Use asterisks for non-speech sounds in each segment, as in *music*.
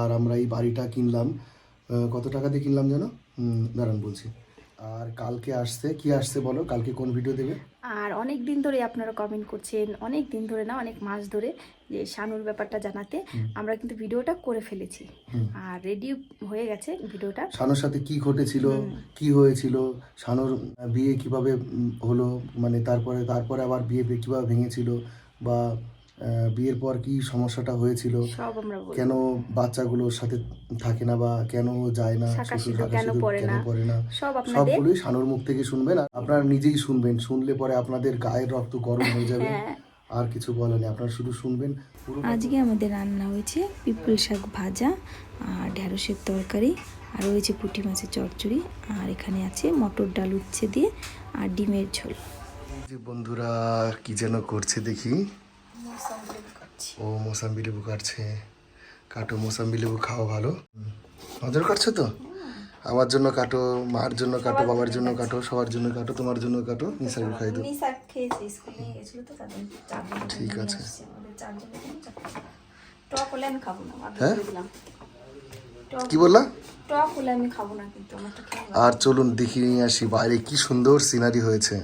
আর আমরা এই বাড়িটা কিনলাম কত টাকা দিয়ে কিনলাম যেন দাঁড়ান বলছি। আর কালকে আসছে কি আসছে বলো? কালকে কোন ভিডিও দেবে? আর অনেক দিন ধরে আপনারা কমেন্ট করছেন অনেক দিন ধরে না অনেক মাস ধরে যে শানুর ব্যাপারটা জানাতে আমরা কিন্তু ভিডিওটা করে ফেলেছি। আর রেডি হয়ে গেছে ভিডিওটা। শানুর সাথে কি ঘটেছিল? কি হয়েছিল? শানুর বিয়ে কীভাবে হলো? মানে তারপরে তারপরে আবার বিয়ে কীভাবে ভেঙেছিল? বা বিয়ের পর কি সমস্যাটা হয়েছিল? সব আমরা বলব কেন বাচ্চাগুলোর সাথে থাকে না বা কেন যায় না? শ্বশুর কেন কেন না? সবগুলোই শানুর মুখ থেকে শুনবেন আর আপনারা নিজেই শুনবেন। শুনলে পরে আপনাদের গায়ের রক্ত গরম হয়ে যাবে। হ্যাঁ। আর কিছু বলেনি। আপনারা শুধু শুনবেন। আজকে আমাদের রান্না হয়েছে পিপল শাক ভাজা আর ঢ্যাঁড়সের তরকারি আর রয়েছে পুঁটি মাছের চচ্চড়ি আর এখানে আছে মটর ডাল উচ্ছে দিয়ে আর ডিমের ঝোল। যে বন্ধুরা কি যেন করছে দেখি। ও মোসাম্বি লেবু কাটছে কাটো মোসাম্বি লেবু খাওয়া ভালো। নজর কাটছো তো? আমার জন্য কাটো মার জন্য কাটো বাবার জন্য কাটো সবার জন্য কাটো তোমার জন্য কাটো নিসার খাই দাও তাদের ঠিক আছে। হ্যাঁ? কি বললা? টক হলে খাব না কিন্তু আমারটা খেয়ে আর চলুন দেখি নিয়ে আসি বাইরে কি সুন্দর সিনারি হয়েছে।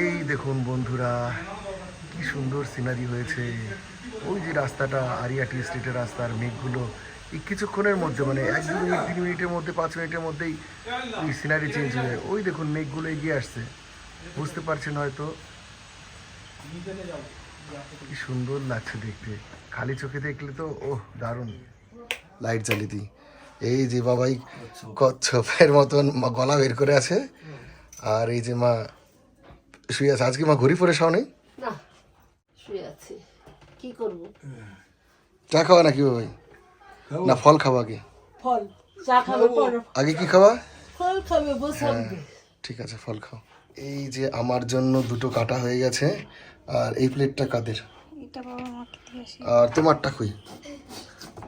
এই দেখুন বন্ধুরা কি সুন্দর সিনারি হয়েছে। ওই যে রাস্তাটা আরিয়াটি স্ট্রিটের রাস্তার মেঘগুলো এই কিছুক্ষণের মধ্যে মানে এক দু মিনিট তিন মিনিটের মধ্যে পাঁচ মিনিটের মধ্যেই ওই সিনারি চেঞ্জ হয়ে ওই দেখুন মেঘগুলো এগিয়ে আসছে। বুঝতে পারছেন হয়তো? কি সুন্দর লাগছে দেখতে। খালি চোখে দেখলে তো ওহ দারুণ। লাইট জ্বালিয়ে দিই। এই যে বাবাই কচ্ছপের মতন মা গলা বের করে আছে। আর এই যে মা শুয়ে আছে। আজকে মা ঘুরি পরে শাও নেই? না। শুয়ে আছি। কি করব? চা খাওয়া নাকি ভাই? না ফল খাওয়া আগে? ফল চা খাবে আগে কি খাওয়া ফল খাবে বসাবে ঠিক আছে ফল খাও। এই যে আমার জন্য দুটো কাটা হয়ে গেছে আর এই প্লেটটা কাদের? আর তোমারটা কই?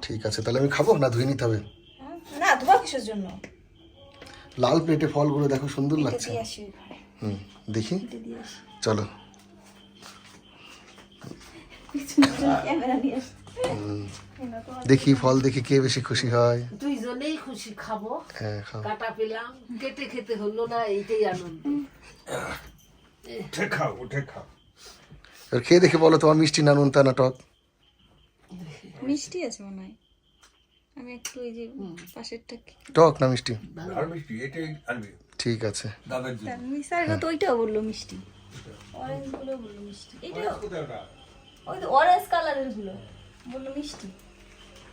ঠিক আছে তাহলে আমি খাব না ধুয়ে নিতে হবে? না তোমার কিসের জন্য? লাল প্লেটে ফলগুলো দেখো সুন্দর লাগছে। হুম দেখি। চলো। দেখি ফল দেখি কে বেশি খুশি হয়? দুইজনেই খুশি খাব। হ্যাঁ কাটা পেলাম কেটে খেতে হলো না এইটাই আনন্দ। উঠে খাও উঠে খাও। এবার খেয়ে দেখে বলো তোমার মিষ্টি না নুন তা না টক মিষ্টি আছে মনে হয়। আমি একটু ওই যে পাশেরটা টক না মিষ্টি? আর মিষ্টি এটাই আনবি। ঠিক আছে। দাদার জন্য। মিসার তো ওইটাও বলল মিষ্টি। অরেঞ্জগুলো বলল মিষ্টি। এটাও? ওই তো অরেঞ্জ কালারেরগুলো। বলল মিষ্টি।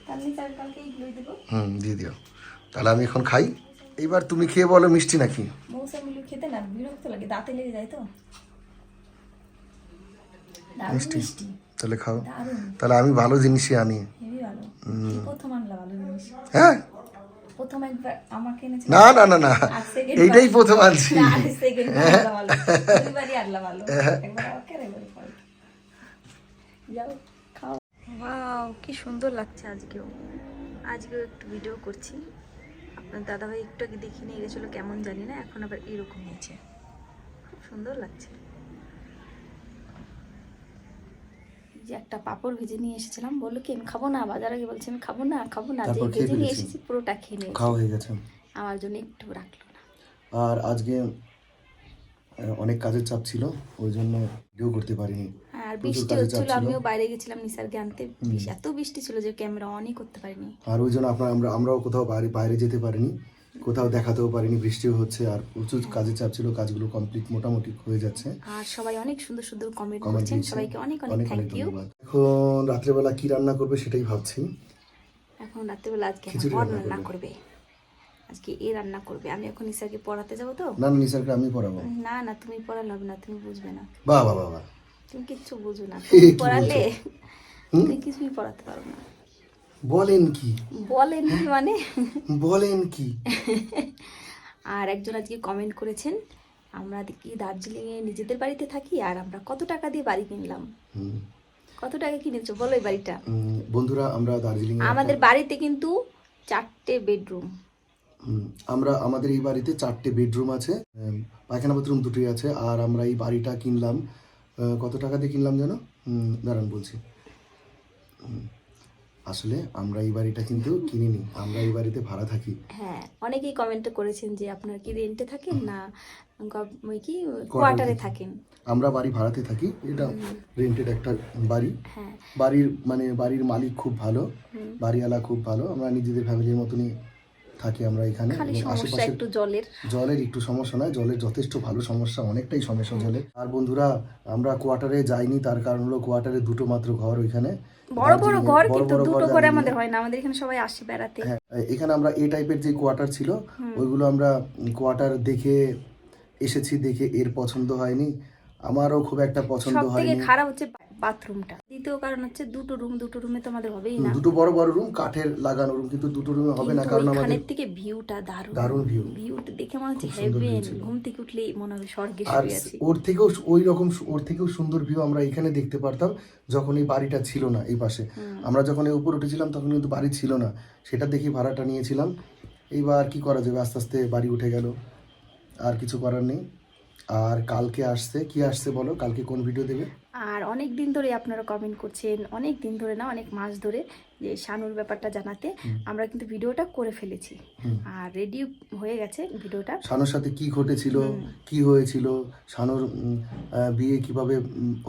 তার মিসার কালকে এইগুলোই দেবো। হুম দিয়ে দিও। তাহলে আমি এখন খাই। এইবার তুমি খেয়ে বলো মিষ্টি নাকি। খেতে না বিরক্ত লাগে দাঁতে লেগে যায় তো। মিষ্টি? তাহলে খাও। তাহলে আমি ভালো জিনিসই আনি। হেভি ভালো। কি প্রথম আনলা ভালো জিনিস? হ্যাঁ? প্রথম একবার আমাকে এনেছে। না না না না। এইটাই প্রথম আনছি। আর second আনলা ভালো। *laughs* দুইবারই আনলা ভালো। একবার আমাকে আর একবার। পরে। যাও খাও। ওয়াও কি সুন্দর লাগছে আজকেও। আজকেও একটু ভিডিও করছি। আপনার দাদাভাই একটু আগে দেখে নিয়ে গেছিল কেমন জানি না এখন আবার এরকম হয়েছে। খুব সুন্দর লাগছে। যে একটা পাপড় ভেজে নিয়ে এসেছিলাম বলল কি আমি খাব না। বাজারে গিয়ে বলছি আমি খাব না খাব না। যে ভেজে নিয়ে এসেছি পুরোটা খেয়ে নিয়েছি। খাওয়া হয়ে গেছে। আমার জন্য একটু রাখল না। আর আজকে অনেক কাজের চাপ ছিল ওই জন্য ভিডিও করতে পারিনি। আর বৃষ্টি হচ্ছিল আমিও বাইরে গেছিলাম নিসারকে আনতে। এত বৃষ্টি ছিল যে ক্যামেরা অনই করতে পারিনি। আর ওই জন্য আপনার আমরা আমরাও কোথাও বাইরে বাইরে যেতে পারিনি। কোথাও দেখাতেও পারিনি বৃষ্টিও হচ্ছে। আর প্রচুর কাজের চাপ ছিল কাজগুলো কমপ্লিট মোটামুটি হয়ে যাচ্ছে। আর সবাই অনেক সুন্দর সুন্দর কমেন্ট করছেন। সবাইকে অনেক অনেক থ্যাংক ইউ এখন রাত্রেবেলা কি রান্না করবে সেটাই ভাবছি। এখন রাত্রেবেলা আজকে রান্না করবে। আজকে এ রান্না করবে। আমি এখন নিসারকে পড়াতে যাব তো? না না নিসারকে আমি পড়াবো। না না তুমি পড়ালে হবে না তুমি বুঝবে না। বাহ বাহ বাহ। তুমি কিচ্ছু বুঝো না। *laughs* তুমি পড়ালে তুমি কিছুই পড়াতে পারো না। বলেন কি? বলেন কি মানে? বলেন কি? *laughs* আর একজন আজকে কমেন্ট করেছেন আমরা কি দার্জিলিংয়ে নিজেদের বাড়িতে থাকি আর আমরা কত টাকা দিয়ে বাড়ি কিনলাম। কত টাকা কিনেছো বলো এই বাড়িটা। বন্ধুরা আমরা দার্জিলিং আমাদের বাড়িতে কিন্তু চারটে বেডরুম আমরা আমাদের এই বাড়িতে চারটে বেডরুম আছে পায়খানা বাথরুম দুটি আছে আর আমরা এই বাড়িটা কিনলাম কত টাকা দিয়ে কিনলাম যেন? দাঁড়ান বলছি। আসলে আমরা এই বাড়িটা কিন্তু কিনিনি আমরা এই বাড়িতে ভাড়া থাকি। হ্যাঁ অনেকেই কমেন্ট করেছেন যে আপনারা কি রেন্টে থাকেন না কি কোয়ার্টারে থাকেন? আমরা বাড়ি ভাড়াতে থাকি এটা রেন্টেড একটা বাড়ি। হ্যাঁ। বাড়ির মানে বাড়ির মালিক খুব ভালো বাড়িওয়ালা খুব ভালো আমরা নিজেদের ফ্যামিলির মতনই থাকি আমরা এখানে আশেপাশের একটু জলের। জলের একটু সমস্যা নয় জলের যথেষ্ট ভালো সমস্যা অনেকটাই সমস্যা জলের আর বন্ধুরা আমরা কোয়ার্টারে যাইনি তার কারণ হলো কোয়ার্টারে দুটো মাত্র ঘর ওইখানে। বড় বড় ঘর কিন্তু দুটো করে আমাদের হয় না আমাদের এখানে সবাই আসে বেড়াতে। হ্যাঁ এখানে আমরা এই টাইপের যে কোয়ার্টার ছিল ওইগুলো আমরা কোয়ার্টার দেখে এসেছি দেখে এর পছন্দ হয়নি। আমারও খুব একটা পছন্দ হয়নি। খারাপ হচ্ছে বাথরুমটা। দ্বিতীয় কারণ হচ্ছে দুটো রুম দুটো রুমে তো আমাদের হবেই না। দুটো বড় বড় রুম কাঠের লাগানো রুম কিন্তু দুটো রুমে হবে না কারণ আমাদের থেকে ভিউটা দারুণ। দারুণ view। ভিউটা দেখে মনে হচ্ছে হেভেন ঘুম থেকে উঠলেই মনে হবে স্বর্গে শুয়ে আছি। ওর থেকেও ওই রকম ওর থেকেও সুন্দর ভিউ আমরা এখানে দেখতে পারতাম যখন এই বাড়িটা ছিল না এই পাশে। আমরা যখন এই উপর উঠেছিলাম তখন কিন্তু বাড়ি ছিল না। সেটা দেখে ভাড়াটা নিয়েছিলাম। এইবার কি করা যাবে? আস্তে আস্তে বাড়ি উঠে গেল। আর কিছু করার নেই। আর কালকে আসছে কি আসছে বলো? কালকে কোন ভিডিও দেবে? আর অনেক দিন ধরে আপনারা কমেন্ট করছেন অনেক দিন ধরে না অনেক মাস ধরে যে শানুর ব্যাপারটা জানাতে আমরা কিন্তু ভিডিওটা করে ফেলেছি। আর রেডি হয়ে গেছে ভিডিওটা। শানুর সাথে কি ঘটেছিল কি হয়েছিল শানুর বিয়ে কীভাবে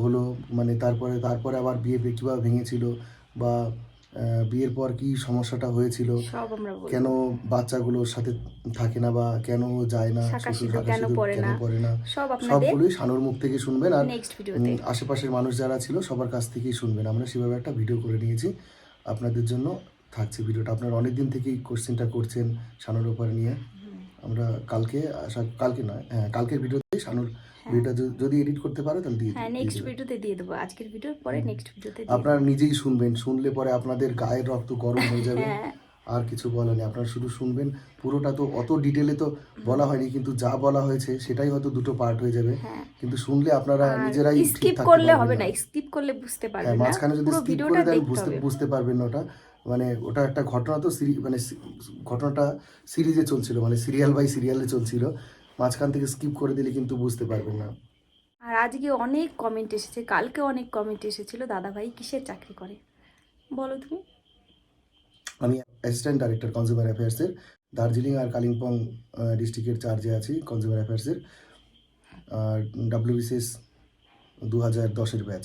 হলো মানে তারপরে তারপরে আবার বিয়ে কীভাবে ভেঙেছিল বা বিয়ের পর কি সমস্যাটা হয়েছিল? কেন বাচ্চাগুলোর সাথে থাকে না বা কেন যায় না? কেন পরে না? সবগুলোই শানুর মুখ থেকে শুনবেন আর আশেপাশের মানুষ যারা ছিল সবার কাছ থেকেই শুনবেন। আমরা সেভাবে একটা ভিডিও করে নিয়েছি। আপনাদের জন্য থাকছে ভিডিওটা আপনারা অনেক দিন থেকেই কোশ্চেনটা করছেন শানুর উপরে নিয়ে। আমরা কালকে আশা কালকে নয় হ্যাঁ কালকের ভিডিওতেই শানুর ভিডিওটা যদি এডিট করতে পারো তাহলে দিয়ে হ্যাঁ নেক্সট ভিডিওতে দিয়ে দেবো। আজকের ভিডিওর পরে নেক্সট ভিডিওতে আপনারা নিজেই শুনবেন শুনলে পরে আপনাদের গায়ের রক্ত গরম হয়ে যাবে। হ্যাঁ। আর কিছু বলা নেই আপনারা শুধু শুনবেন। পুরোটা তো অত ডিটেলে তো বলা হয়নি কিন্তু যা বলা হয়েছে সেটাই হয়তো দুটো পার্ট হয়ে যাবে। কিন্তু শুনলে আপনারা নিজেরাই স্কিপ করলে হবে না। স্কিপ করলে বুঝতে হ্যাঁ পারবেন না। মাঝখানে যদি স্কিপ করে দেন বুঝতে বুঝতে পারবেন না ওটা। মানে ওটা একটা ঘটনা তো মানে ঘটনাটা সিরিজে চলছিল মানে সিরিয়াল বাই সিরিয়ালে চলছিল। মাঝখান থেকে স্কিপ করে দিলে কিন্তু বুঝতে পারবেন না। আর আজকে অনেক কমেন্ট এসেছে কালকে অনেক কমেন্ট এসেছিল দাদা ভাই কিসের চাকরি করে? বলো তুমি। আমি অ্যাসিস্ট্যান্ট ডাইরেক্টর কনজিউমার অ্যাফেয়ার্সের দার্জিলিং আর কালিম্পং ডিস্ট্রিক্টের চার্জে আছি কনজিউমার অ্যাফেয়ার্সের আর ডাব্লিউবিসিএস দু হাজার দশের ব্যাচ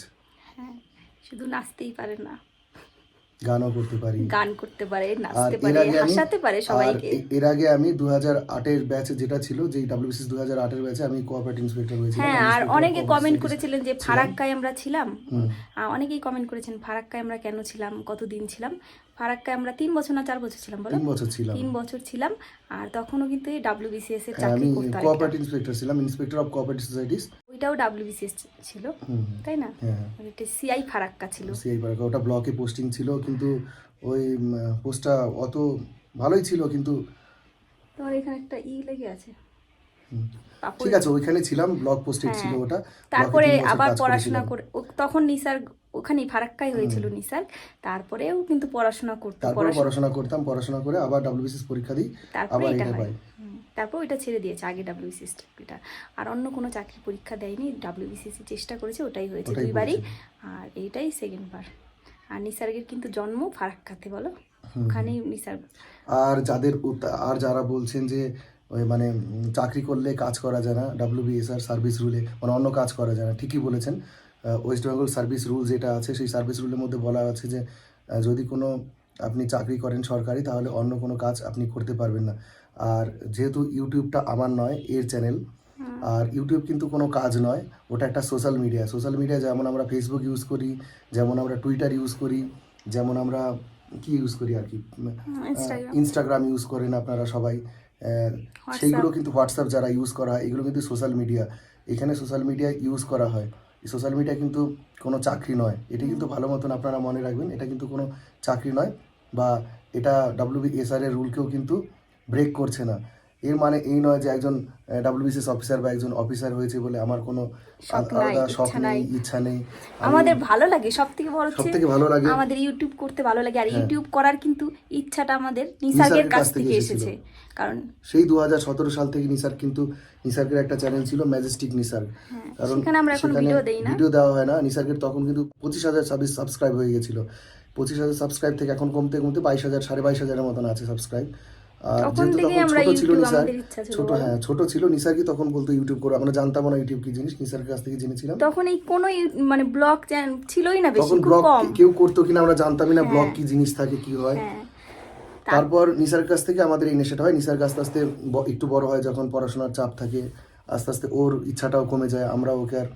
হ্যাঁ শুধু নাচতেই পারে না। গানও করতে পারি। গান করতে পারে নাচতে পারে হাসাতে পারে সবাইকে। এর আগে আমি দু হাজার আটের ব্যাচে যেটা ছিল যে ডাব্লিউবিসিএস দু হাজার আটের ব্যাচে আমি কোঅপারেট ইন্সপেক্টর হয়েছিলাম হ্যাঁ আর অনেকে কমেন্ট করেছিলেন যে ফারাক্কায় আমরা ছিলাম। অনেকেই কমেন্ট করেছেন ফারাক্কায় আমরা কেন ছিলাম? কতদিন ছিলাম? ফারাক্কায় আমরা তিন বছর না চার বছর ছিলাম বলো? তিন বছর ছিলাম। তিন বছর ছিলাম আর তখনও কিন্তু এই ডাব্লিউবিসিএস এর হ্যাঁ, চাকরি করতে হয় কোঅপারেটিভ ইন্সপেক্টর ছিলাম ইন্সপেক্টর অফ কোঅপারেটিভ সোসাইটিস ওইটাও ডাব্লিউবিসিএস ছিল তাই না? হ্যাঁ এটা সিআই ফারাক্কা ছিল। সিআই পার্কে ওটা ব্লকে পোস্টিং ছিল কিন্তু ওই পোস্টটা অত ভালোই ছিল কিন্তু তোমার এখানে একটা ই লেগে আছে। ঠিক আছে ওইখানে ছিলাম ব্লক পোস্টেড হ্যাঁ। ছিল ওটা। তারপরে আবার পড়াশোনা করে তখন নিসার ওখানেই ফারাক্কাই হয়েছিল নিসার। তারপরেও কিন্তু পড়াশোনা করতো তারপরে পড়াশোনা করতাম পড়াশোনা করে আবার ডাব্লিউবিসিএস পরীক্ষা দিই তারপরে আবার এটা হয়। তারপর ওইটা ছেড়ে দিয়েছে আগে ডাব্লিউবিসিএস চাকরিটা। আর অন্য কোনো চাকরি পরীক্ষা দেয়নি ডাব্লিউবিসিএস চেষ্টা করেছে ওটাই হয়েছে দুইবারই। আর এইটাই সেকেন্ড বার। আর নিসার্গের কিন্তু জন্ম ফারাক্কাতে বলো? ওখানেই নিসার আর যাদের আর যারা বলছেন যে ওই মানে চাকরি করলে কাজ করা যায় না ডাব্লিউবিএসআর সার্ভিস রুলে মানে অন্য কাজ করা যায় না ঠিকই বলেছেন। ওয়েস্ট বেঙ্গল সার্ভিস রুল যেটা আছে সেই সার্ভিস রুলের মধ্যে বলা আছে যে যদি কোনো আপনি চাকরি করেন সরকারি তাহলে অন্য কোনো কাজ আপনি করতে পারবেন না। আর যেহেতু ইউটিউবটা আমার নয় এর চ্যানেল আর ইউটিউব কিন্তু কোনো কাজ নয় ওটা একটা সোশ্যাল মিডিয়া সোশ্যাল মিডিয়া যেমন আমরা ফেসবুক ইউজ করি যেমন আমরা টুইটার ইউজ করি যেমন আমরা কি ইউজ করি আর কি? ইনস্টাগ্রাম ইউজ করেন আপনারা সবাই। সেইগুলো কিন্তু হোয়াটসঅ্যাপ যারা ইউজ করা হয় এগুলো কিন্তু সোশ্যাল মিডিয়া এখানে সোশ্যাল মিডিয়া ইউজ করা হয়। সোশ্যাল মিডিয়া কিন্তু কোনো চাকরি নয়। এটি কিন্তু ভালো মতন আপনারা মনে রাখবেন, এটা কিন্তু কোনো চাকরি নয় বা এটা ডাব্লিউবিএসআর এর রুলকেও কিন্তু ব্রেক করছে না। এর মানে এই নয় যে একজন ডাব্লিউবিসিএস অফিসার বা একজন অফিসার হয়েছে বলে আমার কোনো আলাদা শখ নেই ইচ্ছা নেই। আমাদের ভালো লাগে সব থেকে বড় সব হচ্ছে থেকে ভালো লাগে। হ্যাঁ। আমাদের ইউটিউব করতে ভালো লাগে আর ইউটিউব করার কিন্তু ইচ্ছাটা আমাদের নিসার্গের কাছ থেকে এসেছে কারণ সেই দু সাল থেকে নিসার কিন্তু নিসার্গের একটা চ্যানেল ছিল ম্যাজেস্টিক নিসার্গ কারণ সেখানে ভিডিও দেওয়া হয় না। নিসার্গের তখন কিন্তু পঁচিশ হাজার সাবস্ক্রাইব হয়ে গেছিল। পঁচিশ হাজার সাবস্ক্রাইব থেকে এখন কমতে কমতে বাইশ হাজার সাড়ে বাইশ হাজারের মতন আছে সাবস্ক্রাইব যেহেতু তখন ছোট ছিল নিসার ছোট হ্যাঁ ছোট ছিল নিসার কি তখন বলতো ইউটিউব করো। আমরা জানতাম না ইউটিউব কি জিনিস নিসার কাছ থেকে জেনেছিলাম। তখন এই কোনো মানে ব্লগ চ্যানেল ছিলই না বেশি তখন খুব ব্লগ কম। কেউ করতো কিনা আমরা জানতামই না ব্লগ কি জিনিস থাকে কি হয়। হ্যাঁ। তারপর নিসার কাছ থেকে আমাদের এই নেশাটা হয়। নিসার আস্তে আস্তে একটু বড় হয় যখন পড়াশোনার চাপ থাকে আস্তে আস্তে ওর ইচ্ছাটাও কমে যায়। আমরা ওকে আর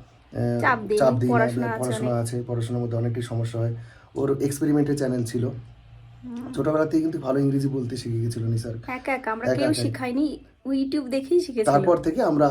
চাপ দিই, পড়াশোনা আছে পড়াশোনার মধ্যে অনেকটাই সমস্যা হয়। ওর এক্সপেরিমেন্টের চ্যানেল ছিল। ছোটবেলা থেকে কিন্তু ভালো ইংরেজি বলতে শিখে গেছিল নিসার একা একা আমরা কেউ শিখাইনি ইউটিউব দেখেই শিখেছি তারপর থেকে আমরা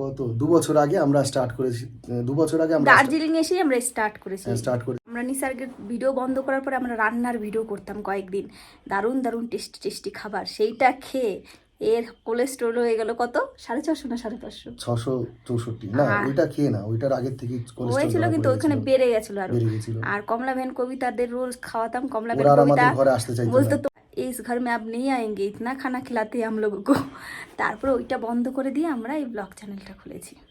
কত দু বছর আগে আমরা স্টার্ট করেছি দু বছর আগে আমরা দার্জিলিং এসেই আমরা স্টার্ট করেছি। স্টার্ট করি আমরা নিসার্গের ভিডিও বন্ধ করার পরে আমরা রান্নার ভিডিও করতাম কয়েকদিন। দারুণ দারুণ টেস্টি টেস্টি খাবার। সেইটা খেয়ে এর কোলেস্ট্রল হয়ে গেল কত সাড়ে ছশো না সাড়ে পাঁচশো ছশো চৌষট্টি না আর- ওইটা খেয়ে না ওইটার আগের থেকে হয়েছিল কিন্তু ওখানে বেড়ে গেছিল আরো বেড়ে গেছিল আর কমলা ভ্যান কবিতাদের রোজ খাওয়াতাম কমলা ওরা ভ্যান আর কবিতা আমাদের ঘরে আসতে চাইতো বলতো না তো इस घर में आप नहीं आएंगे इतना खाना खिलाते हैं हम लोगों को তারপরে ওইটা বন্ধ করে দিয়ে আমরা এই ব্লগ চ্যানেলটা খুলেছি হুম।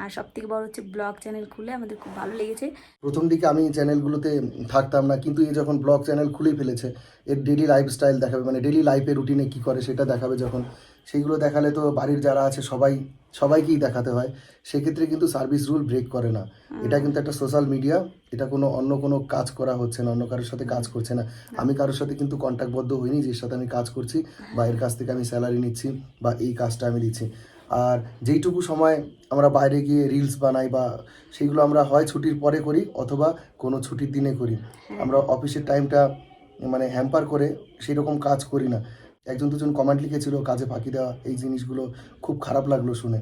আর সব থেকে বড় হচ্ছে ব্লগ চ্যানেল খুলে আমাদের খুব ভালো লেগেছে। প্রথম দিকে আমি চ্যানেলগুলোতে থাকতাম না কিন্তু এ যখন ব্লগ চ্যানেল খুলেই ফেলেছে এর ডেলি লাইফস্টাইল দেখাবে মানে ডেলি লাইফের রুটিনে কি করে সেটা দেখাবে যখন। সেইগুলো দেখালে তো বাড়ির যারা আছে সবাই সবাইকেই দেখাতে হয়। সেক্ষেত্রে কিন্তু সার্ভিস রুল ব্রেক করে না। এটা কিন্তু একটা সোশ্যাল মিডিয়া এটা কোনো অন্য কোনো কাজ করা হচ্ছে না অন্য কারোর সাথে কাজ করছে না। আমি কারোর সাথে কিন্তু কন্ট্যাক্টবদ্ধ হইনি যে সাথে আমি কাজ করছি বা এর কাছ থেকে আমি স্যালারি নিচ্ছি বা এই কাজটা আমি দিচ্ছি। আর যেইটুকু সময় আমরা বাইরে গিয়ে রিলস বানাই বা সেগুলো আমরা হয় ছুটির পরে করি অথবা কোনো ছুটির দিনে করি। আমরা অফিসের টাইমটা মানে হ্যাম্পার করে সেই রকম কাজ করি না। একজন দুজন কমেন্ট লিখেছিল কাজে ফাঁকি দেওয়া এই জিনিসগুলো খুব খারাপ লাগল শুনে।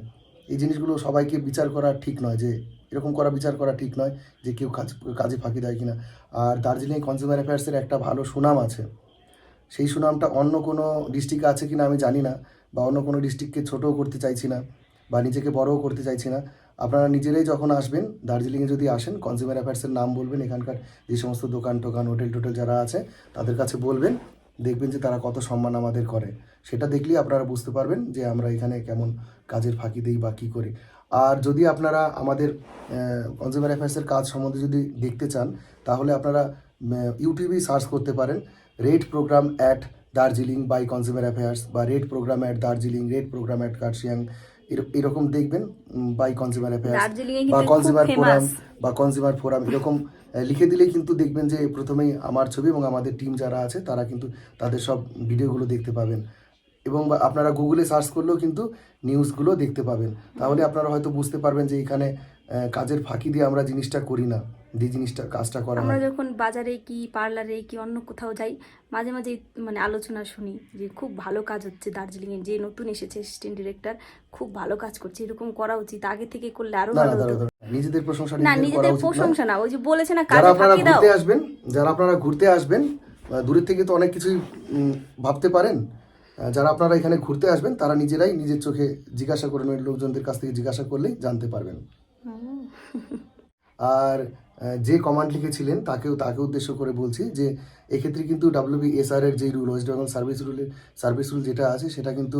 এই জিনিসগুলো সবাইকে বিচার করা ঠিক নয় যে এরকম করা বিচার করা ঠিক নয় যে কেউ কাজ কাজে ফাঁকি দেয় কিনা। আর দার্জিলিং কনজিউমার অ্যাফেয়ার্সের একটা ভালো সুনাম আছে। সেই সুনামটা অন্য কোনো ডিস্ট্রিক্টে আছে কিনা আমি জানি না। বা অন্য কোনো ডিস্ট্রিক্টকে ছোটও করতে চাইছি না বা নিজেকে বড়ও করতে চাইছি না, আপনারা নিজেরাই যখন আসবেন, দার্জিলিংয়ে যদি আসেন কনজিউমার অ্যাফেয়ার্সের নাম বলবেন, এখানকার যে সমস্ত দোকান টোকান হোটেল টোটেল যারা আছে, তাদের কাছে বলবেন, দেখবেন যে তারা কত সম্মান আমাদের করে। সেটা দেখলেই আপনারা বুঝতে পারবেন যে আমরা এখানে কেমন কাজের ফাঁকি দিই বা কী করি। আর যদি আপনারা আমাদের কনজিউমার অ্যাফেয়ার্সের কাজ সম্বন্ধে যদি দেখতে চান, তাহলে আপনারা ইউটিউবেই সার্চ করতে পারেন raid programme at Darjeeling by consumer affairs বা raid programme at Darjeeling raid programme at Kurseong এরকম দেখবেন বাই কনজিউমার অ্যাফেয়ার্স বা কনজিউমার ফোরাম বা কনজিউমার ফোরাম এরকম লিখে দিলেই কিন্তু দেখবেন যে প্রথমেই আমার ছবি এবং আমাদের টিম যারা আছে তারা কিন্তু তাদের সব ভিডিওগুলো দেখতে পাবেন। এবং বা আপনারা গুগলে সার্চ করলেও কিন্তু নিউজগুলো দেখতে পাবেন। তাহলে আপনারা হয়তো বুঝতে পারবেন যে এখানে কাজের ফাঁকি দিয়ে আমরা জিনিসটা করি না। যে জিনিসটা কাজটা করা আমরা যখন বাজারে কি পার্লারে কি অন্য কোথাও যাই মাঝে মাঝে মানে আলোচনা শুনি যে খুব ভালো কাজ হচ্ছে দার্জিলিংয়ে যে নতুন এসেছে অ্যাসিস্ট্যান্ট ডিরেক্টর খুব ভালো কাজ করছে এরকম করা উচিত আগে থেকে করলে আরও ভালো হতো। নিজেদের প্রশংসা না নিজেদের। প্রশংসা না ওই যে বলেছে না কাজে আপনারা ফাঁকি দাও। ঘুরতে আসবেন যারা আপনারা ঘুরতে আসবেন দূরের থেকে তো অনেক কিছুই ভাবতে পারেন যারা আপনারা এখানে ঘুরতে আসবেন তারা নিজেরাই নিজের চোখে জিজ্ঞাসা করে লোকজনদের কাছ থেকে জিজ্ঞাসা করলেই জানতে পারবেন। আর যে কমান্ড লিখেছিলেন তাকেও তাকে উদ্দেশ্য করে বলছি যে এক্ষেত্রে কিন্তু ডাব্লিউবিএসআর এর যে রুল ওয়েস্ট বেঙ্গল সার্ভিস রুলের সার্ভিস রুল যেটা আছে সেটা কিন্তু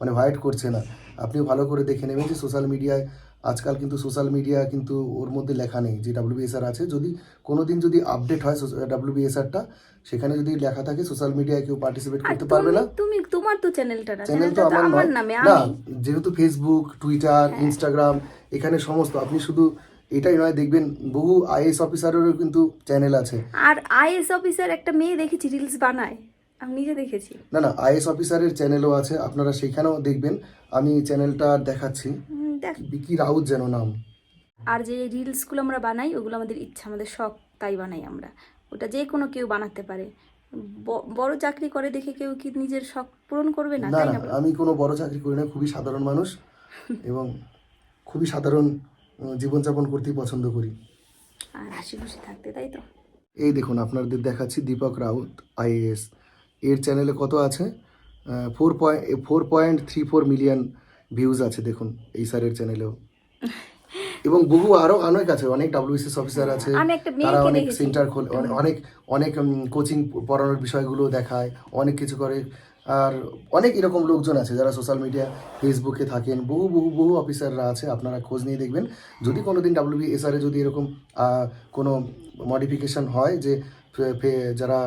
মানে ভায়োলেট করছে না। আপনিও ভালো করে দেখে নেবেন যে সোশ্যাল মিডিয়ায় আজকাল কিন্তু সোশ্যাল মিডিয়া কিন্তু ওর মধ্যে লেখা নেই যে ডাব্লিউবিএসআর আছে। যদি কোনো দিন যদি আপডেট হয় ডাব্লিউবিএসআরটা সেখানে যদি লেখা থাকে সোশ্যাল মিডিয়ায় কেউ পার্টিসিপেট করতে পারবে না। তুমি- তুমি তোমার তো চ্যানেলটা না চ্যানেল তো আমার নামে না আমি। যেহেতু ফেসবুক টুইটার ইনস্টাগ্রাম এখানে সমস্ত আপনি শুধু এটাই নয় দেখবেন বহু আইএস অফিসারেরও কিন্তু চ্যানেল আছে। আর আইএস অফিসার একটা মেয়ে দেখেছি রিলস বানায়। আমি নিজে দেখেছি। না না আইএস অফিসারের চ্যানেলও আছে আপনারা সেখানেও দেখবেন। আমি চ্যানেলটা দেখাচ্ছি। দেখ। বিকি রাউত যেন নাম। আর যে রিলসগুলো আমরা বানাই ওগুলো আমাদের ইচ্ছা আমাদের শখ তাই বানাই আমরা। ওটা যে কোনো কেউ বানাতে পারে। বড় চাকরি করে দেখে কেউ কি নিজের শখ পূরণ করবে না? না? আমি কোনো বড় চাকরি করি না খুবই সাধারণ মানুষ। *laughs* এবং খুবই সাধারণ জীবনযাপন করতেই পছন্দ করি। আর হাসি খুশি থাকতে তাই তো? এই দেখুন আপনাদের দেখাচ্ছি দীপক রাউত আইএএস এর চ্যানেলে কত আছে? Four point four point three four million views আছে দেখুন এই স্যারের চ্যানেলেও এবং বহু আরও অনেক আছে অনেক ডাব্লিউবিসিএস অফিসার আছে তারা অনেক সেন্টার খোলে অনেক অনেক কোচিং পড়ানোর বিষয়গুলো দেখায় অনেক কিছু করে। আর অনেক এরকম লোকজন আছে যারা সোশ্যাল মিডিয়া ফেসবুকে থাকেন, বহু বহু বহু অফিসাররা আছে, আপনারা খোঁজ নিয়ে দেখবেন। যদি কোনো দিন ডাব্লিউবি এসআরে যদি এরকম কোনো মডিফিকেশন হয় যে যারা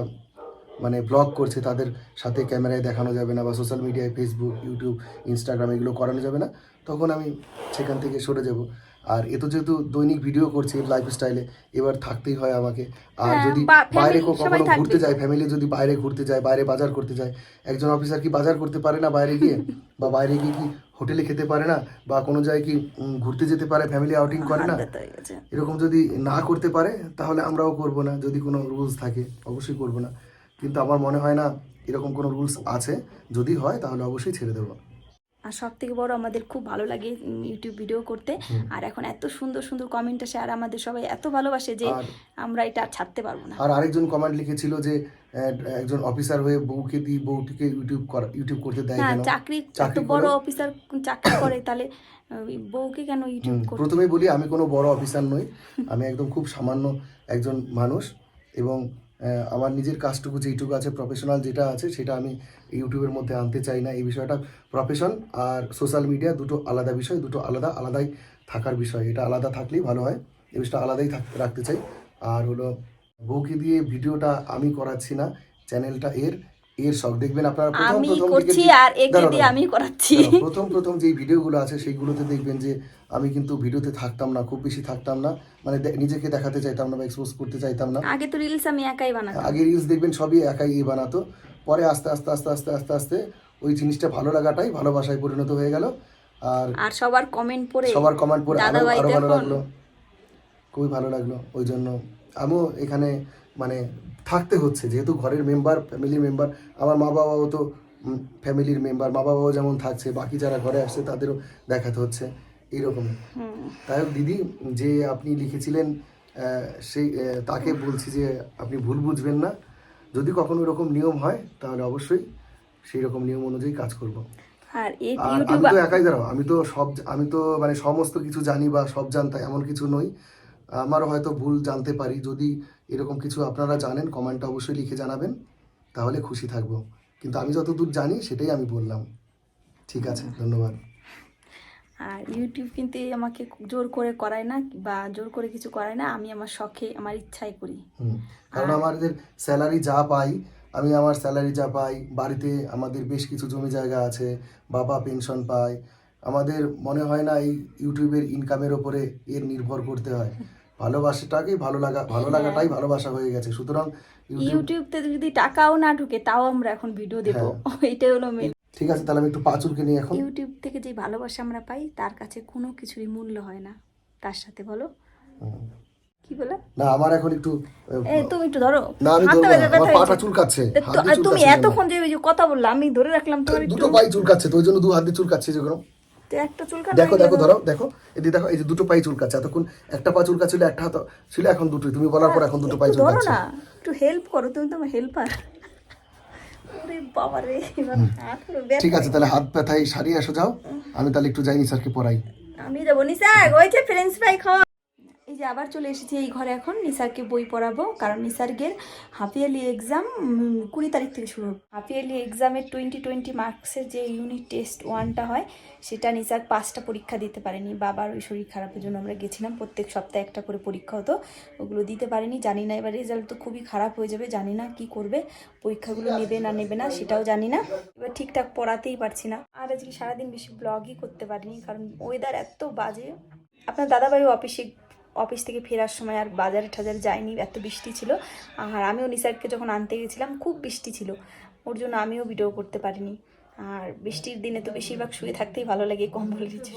মানে ব্লগ করছে, তাদের সাথে ক্যামেরায় দেখানো যাবে না বা সোশ্যাল মিডিয়ায় ফেসবুক ইউটিউব ইনস্টাগ্রাম এগুলো করানো যাবে না, তখন আমি সেখান থেকে সরে যাব। আর এ তো যেহেতু দৈনিক ভিডিও করছি লাইফস্টাইলে এবার থাকতেই হয় আমাকে। আর হ্যাঁ, যদি বাইরে কখনো ঘুরতে যায় ফ্যামিলি যদি বাইরে ঘুরতে যায় বাইরে বাজার করতে যায় একজন অফিসার কি বাজার করতে পারে না বাইরে গিয়ে? *laughs* বা বাইরে গিয়ে কি হোটেলে খেতে পারে না? বা কোনো জায়গায় কি ঘুরতে যেতে পারে ফ্যামিলি আউটিং করে না? এরকম যদি না করতে পারে তাহলে আমরাও করব না। যদি কোনো রুলস থাকে অবশ্যই করব না। কিন্তু আমার মনে হয় না এরকম কোনো রুলস আছে। যদি হয় তাহলে অবশ্যই ছেড়ে দেবো। আর সব থেকে বড় আমাদের খুব ভালো লাগে ইউটিউব ভিডিও করতে। আর এখন এত সুন্দর সুন্দর কমেন্ট আসে আর আমাদের সবাই এত ভালোবাসে যে আমরা এটা ছাড়তে পারব না। আর আরেকজন কমেন্ট লিখেছিল যে একজন অফিসার হয়ে বউকে দিয়ে বউটিকে ইউটিউব করা ইউটিউব করতে দেয় কেন? চাকরি এত বড় অফিসার চাকরি করে তাহলে বউকে কেন ইউটিউব প্রথমেই বলি আমি কোনো বড় অফিসার নই। আমি একদম খুব সামান্য একজন মানুষ এবং আমার নিজের কাজটুকু যেইটুকু আছে প্রফেশনাল যেটা আছে সেটা আমি ইউটিউবের মধ্যে আনতে চাই না। এই বিষয়টা প্রফেশন আর সোশ্যাল মিডিয়া দুটো আলাদা বিষয় দুটো আলাদা আলাদাই থাকার বিষয়। এটা আলাদা থাকলেই ভালো হয়। এই বিষয়টা আলাদাই রাখতে চাই। আর হলো বউকে দিয়ে ভিডিওটা আমি করাচ্ছি না চ্যানেলটা এর এর শখ। দেখবেন আপনারা প্রথম আমি প্রথম করছি আর একে দিয়ে আমি করাচ্ছি। প্রথম প্রথম যে ভিডিওগুলো আছে সেইগুলোতে দেখবেন যে আমি কিন্তু ভিডিওতে থাকতাম না খুব বেশি থাকতাম না। মানে নিজেকে দেখাতে চাইতাম না বা এক্সপোজ করতে চাইতাম না। আগে তো রিলস আমি একাই বানাতাম। আগে রিলস দেখবেন সবই একাই বানাতো। পরে আস্তে আস্তে আস্তে আস্তে আস্তে আস্তে ওই জিনিসটা ভালো লাগাটাই ভালোবাসায় পরিণত হয়ে গেল। আর আর সবার কমেন্ট পড়ে সবার কমেন্ট পড়ে আরও আরও ভালো লাগল। খুবই ভালো লাগল। ওই জন্য আমিও এখানে মানে থাকতে হচ্ছে যেহেতু ঘরের মেম্বার ফ্যামিলির মেম্বার আমার মা বাবাও তো ফ্যামিলির মেম্বার মা বাবাও যেমন থাকছে বাকি যারা ঘরে আসছে তাদেরও দেখাতে হচ্ছে এইরকম। তাই হোক দিদি যে আপনি লিখেছিলেন সেই তাকে বলছি যে আপনি ভুল বুঝবেন না। যদি কখনো এরকম নিয়ম হয় তাহলে অবশ্যই সেই রকম নিয়ম অনুযায়ী কাজ করব। আর আমি তো একাই দাঁড়াও আমি তো সব আমি তো মানে সমস্ত কিছু জানি বা সব জানতাম এমন কিছু নই। আমারও হয়তো ভুল জানতে পারি যদি এরকম কিছু আপনারা জানেন কমেন্টটা অবশ্যই লিখে জানাবেন তাহলে খুশি থাকব। কিন্তু আমি যতদূর জানি সেটাই আমি বললাম। ঠিক আছে ধন্যবাদ। আর ইউটিউব কিন্তু আমাকে জোর করে করায় না বা জোর করে কিছু করায় না আমি আমার শখে আমার ইচ্ছাই করি। কারণ আমাদের স্যালারি যা পাই আমি আমার স্যালারি যা পাই বাড়িতে আমাদের বেশ কিছু জমি জায়গা আছে বাবা পেনশন পায় আমাদের মনে হয় না এই ইউটিউবের ইনকামের ওপরে এর নির্ভর করতে হয়। ভালোবাসাটাকেই ভালো লাগা ভালো লাগাটাই ভালোবাসা হয়ে গেছে সুতরাং ইউটিউব ইউটিউবতে যদি টাকাও না ঢুকে তাও আমরা এখন ভিডিও দেবো। *laughs* এটাই হলো মেন ঠিক আছে তাহলে আমি একটু পাঁচুরকে নিয়ে এখন। ইউটিউব থেকে যে ভালোবাসা আমরা পাই তার কাছে কোনো কিছুরই মূল্য হয় না। তার সাথে বলো। কি বলো? না আমার এখন একটু এই তুমি একটু ধরো। না আমি ধরবো আমার পাটা চুলকাচ্ছে। তুমি এতক্ষণ যে যে কথা বললাম আমি ধরে রাখলাম তোমার দুটো পাই চুলকাচ্ছে তো ওই জন্য দু হাত দিয়ে চুলকাচ্ছে তো একটা চুল দেখো দেখো ধরো দেখো। এদিকে দেখো এই যে দুটো পাই চুলকাচ্ছে এতক্ষণ একটা পা চুলকা ছিল একটা হাত ছিল এখন দুটোই। তুমি বলার পর এখন দুটো পাই ধরো চুলকাচ্ছে। না একটু হেল্প করো তুমি তো আমার হেল্পার ওরে বাবা রে এবার হাত পুরো ব্যথা। ঠিক আছে তাহলে হাত ব্যথায় সারিয়ে আসো যাও। আমি তাহলে একটু যাইনি স্যারকে পড়াই। আমি যাব। নিসা ওই যে ফ্রেঞ্চ ফ্রাই খাওয়া। এই যে আবার চলে এসেছি এই ঘরে এখন। নিসারকে বই পড়াবো, কারণ নিসার্গের হাফ ইয়ারলি এক্সাম কুড়ি তারিখ থেকে শুরু হাফ ইয়ারলি এক্সামের টোয়েন্টি টোয়েন্টি মার্কসের যে ইউনিট টেস্ট ওয়ানটা হয়, সেটা নিসার পাঁচটা পরীক্ষা দিতে পারেনি। বাবার ওই শরীর খারাপের জন্য আমরা গেছিলাম, প্রত্যেক সপ্তাহে একটা করে পরীক্ষা হতো, ওগুলো দিতে পারেনি। জানি না, এবার রেজাল্ট তো খুবই খারাপ হয়ে যাবে, জানি না কি করবে, পরীক্ষাগুলো নেবে না নেবে না, সেটাও জানি না। এবার ঠিকঠাক পড়াতেই পারছি না। আর আজকে সারাদিন বেশি ব্লগই করতে পারিনি, কারণ ওয়েদার এত বাজে। আপনার দাদাবাড়ি অফিসে অফিস থেকে ফেরার সময় আর বাজারে টাজার যায়নি এত বৃষ্টি ছিল। আর আমিও নিসারকে যখন আনতে গেছিলাম খুব বৃষ্টি ছিল। ওর জন্য আমিও ভিডিও করতে পারিনি। আর বৃষ্টির দিনে তো বেশিরভাগ শুয়ে থাকতেই ভালো লাগে কম্বল দিচ্ছে